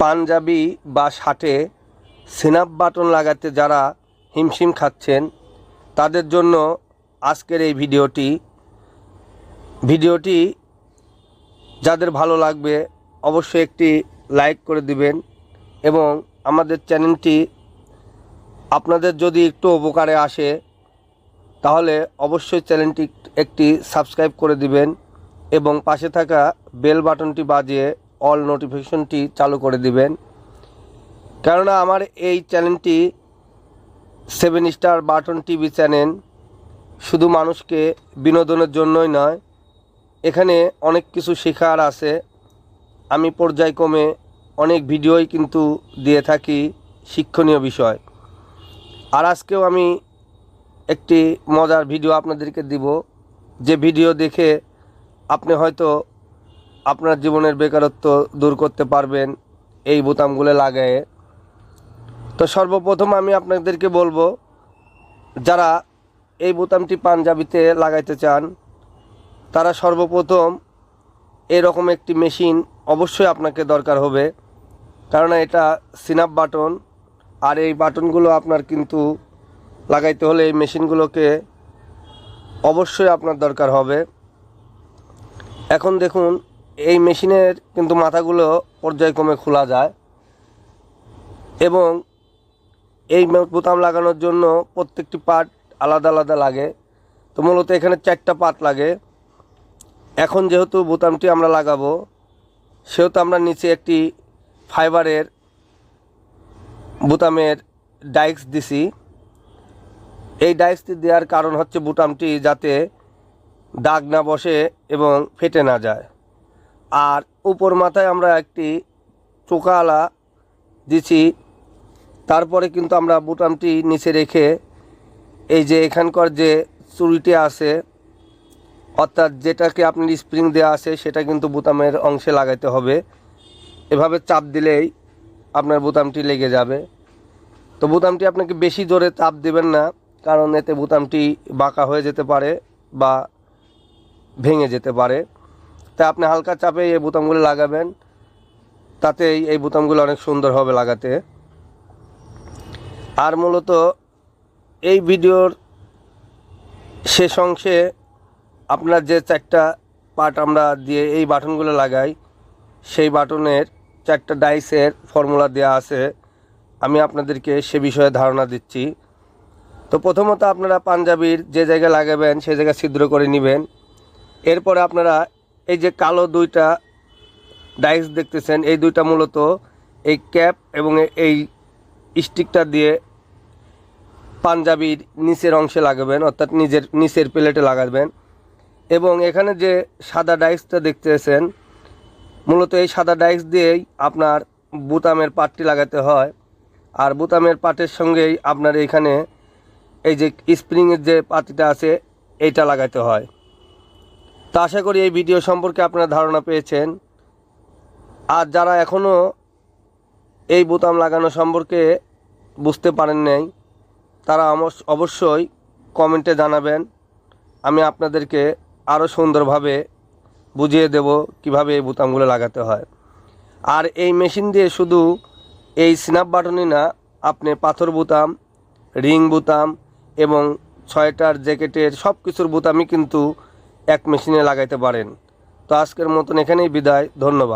পাঞ্জাবি বা শার্টে সিনাপ বাটন লাগাতে যারা হিমশিম খাচ্ছেন, তাদের জন্য আজকের এই ভিডিওটি। ভিডিওটি যাদের ভালো লাগবে, অবশ্যই একটি লাইক করে দিবেন এবং আমাদের চ্যানেলটি আপনাদের যদি একটু উপকারে আসে, তাহলে অবশ্যই চ্যানেলটি একটি সাবস্ক্রাইব করে দিবেন এবং পাশে থাকা বেল বাটনটি বাজিয়ে অল নোটিফিকেশনটি চালু করে দিবেন। কেননা আমার এই চ্যানেলটি seven star button TV channel, শুধু মানুষকে বিনোদনের জন্যই নয়, এখানে অনেক কিছু শেখার আছে। আমি পর্যায়ক্রমে অনেক ভিডিওই কিন্তু দিয়ে থাকি শিক্ষণীয় বিষয়। আর আজকেও আমি একটি মজার ভিডিও আপনাদেরকে দিব। যে ভিডিও দেখে আপনি হয়তো আপনার জীবনের বেকারত্ব দূর করতে পারবেন, এই বোতামগুলো লাগায়ে। তো সর্বপ্রথম আমি আপনাদেরকে বলব, যারা এই বোতামটি পাঞ্জাবিতে লাগাইতে চান, তারা সর্বপ্রথম এরকম একটি মেশিন অবশ্যই আপনাকে দরকার হবে। কারণ এটা সিনাপ বাটন, আর এই বাটনগুলো আপনার কিন্তু লাগাইতে হলে এই মেশিনগুলোকে অবশ্যই আপনার দরকার হবে। এখন দেখুন এই মেশিনের কিন্তু মাথাগুলো পর্যায়ক্রমে খোলা যায় এবং এই বোতাম লাগানোর জন্য প্রত্যেকটি পার্ট আলাদা আলাদা লাগে। তো মূলত এখানে চারটা পার্ট লাগে। এখন যেহেতু বোতামটি আমরা লাগাবো, সেহেতু আমরা নিচে একটি ফাইবারের বোতামের ডাইক্স দিছি। এই ডাইক্সটি দেওয়ার কারণ হচ্ছে বোতামটি যাতে দাগ না বসে এবং ফেটে না যায়। আর উপর মাথায় আমরা একটি চোকালা দিছি। তারপরে কিন্তু আমরা বুটামটি নিচে রেখে এই যে এখানকার যে চুরিটি আছে, অর্থাৎ যেটাকে আপনার স্প্রিং দেওয়া আছে, সেটা কিন্তু বোতামের অংশে লাগাইতে হবে। এভাবে চাপ দিলেই আপনার বোতামটি লেগে যাবে। তো বোতামটি আপনাকে বেশি জোরে চাপ দেবেন না, কারণ এতে বোতামটি বাঁকা হয়ে যেতে পারে বা ভেঙে যেতে পারে। তাই আপনি হালকা চাপে এই বোতামগুলো লাগাবেন। তাতেই এই বোতামগুলো অনেক সুন্দর হবে লাগাতে। আর মূলত এই ভিডিওর শেষ অংশে আপনার যে চারটা পার্ট আমরা দিয়ে এই বাটনগুলো লাগাই, সেই বাটনের চারটা ডাইসের ফর্মুলা দেওয়া আছে। আমি আপনাদেরকে সে বিষয়ে ধারণা দিচ্ছি। তো প্রথমত আপনারা পাঞ্জাবির যে জায়গায় লাগাবেন সেই জায়গায় ছিদ্র করে নেবেন। এরপরে আপনারা এই যে কালো দুইটা ডাইস দেখতেছেন, এই দুইটা মূলত এই ক্যাপ এবং এই স্টিকটা দিয়ে পাঞ্জাবির নিচের অংশে লাগাবেন, অর্থাৎ নিজের, নিচের প্লেটে লাগাবেন। এবং এখানে যে সাদা ডাইসটা দেখতেছেন, মূলত এই সাদা ডাইস দিয়েই আপনার বুতামের পাটটি লাগাতে হয়। আর বুতামের পাটের সঙ্গেই আপনার এখানে এই যে স্প্রিংয়ের যে পাতিটা আছে, এইটা লাগাতে হয়। তো আশা করি এই ভিডিও সম্পর্কে আপনারা ধারণা পেয়েছেন। আর যারা এখনও এই বোতাম লাগানো সম্পর্কে বুঝতে পারেন নাই, তারা অবশ্যই কমেন্টে জানাবেন। আমি আপনাদেরকে আরও সুন্দরভাবে বুঝিয়ে দেব কীভাবে এই বোতামগুলো লাগাতে হয়। আর এই মেশিন দিয়ে শুধু এই স্ন্যাপ বাটনই না, আপনি পাথর বোতাম, রিং বোতাম এবং ছয়টার জ্যাকেটের সব কিছুর বোতামই কিন্তু এক মেশিনে লাগাইতে পারেন। তো আজকের মতন এখানেই বিদায় ধন্যবাদ।